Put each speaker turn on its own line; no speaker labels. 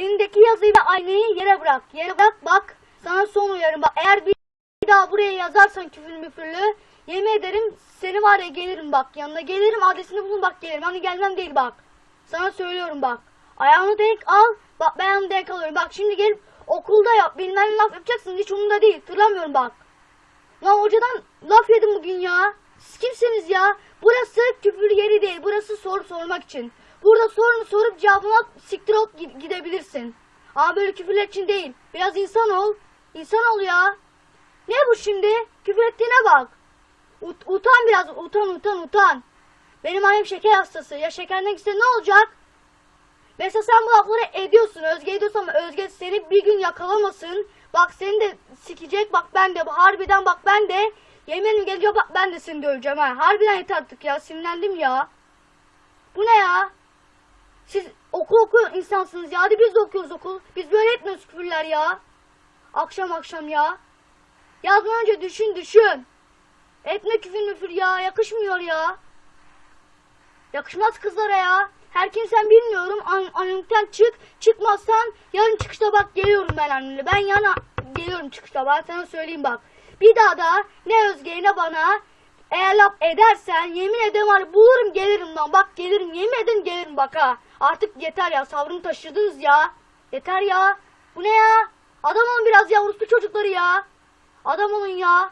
elindeki yazıyı ve aynayı yere bırak. Yere bırak bak. Sana son uyarım bak. Eğer bir daha buraya yazarsan küfür müfürlü yemin ederim seni var ya gelirim bak. Yanına gelirim adresini bulun bak gelirim. Hani gelmem değil bak. Sana söylüyorum bak. Ayağını denk al. Bak ben ayağını denk alıyorum. Bak şimdi gelip okulda yap. Bilmem laf yapacaksın. Hiç umurumda değil. Tırlamıyorum bak. Lan hocadan laf yedim bugün ya. Siz kimsiniz ya? Burası yeri değil. Burası soru sormak için. Burada sorunu sorup cevabına siktir olup gi- gidebilirsin. Ama böyle küfürler için değil. Biraz insan ol. İnsan ol ya. Ne bu şimdi? Küfür ettiğine bak. Ut- utan biraz. Utan utan utan. Benim annem şeker hastası. Ya şekerden gitse ne olacak? Mesela sen bu lafları ediyorsun. Özge ediyorsun ama Özge seni bir gün yakalamasın. Bak seni de sikecek. Bak ben de. Harbiden bak ben de. Yemenim geliyor bak ben de seni döveceğim ha. Harbiden yeter artık ya. Sinirlendim ya. Bu ne ya? Siz okul oku insansınız ya. Hadi biz de okuyoruz okul. Biz böyle etmiyoruz küfürler ya. Akşam akşam ya. Yazdan önce düşün düşün. Etme küfür müfür ya. Yakışmıyor ya. Yakışmaz kızlara ya. Her kimsen bilmiyorum. An annemden çık. Çıkmazsan yarın çıkışta bak geliyorum ben annemle. Ben yana geliyorum çıkışta. Ben sana söyleyeyim bak. Bir daha da ne Özge'ye ne bana eğer laf edersen yemin ederim var bulurum gelirim lan. Bak gelirim yemin ederim gelirim bak ha. Artık yeter ya sabrımı taşıdınız ya. Yeter ya. Bu ne ya? Adam olun biraz ya orospu çocukları ya. Adam olun ya.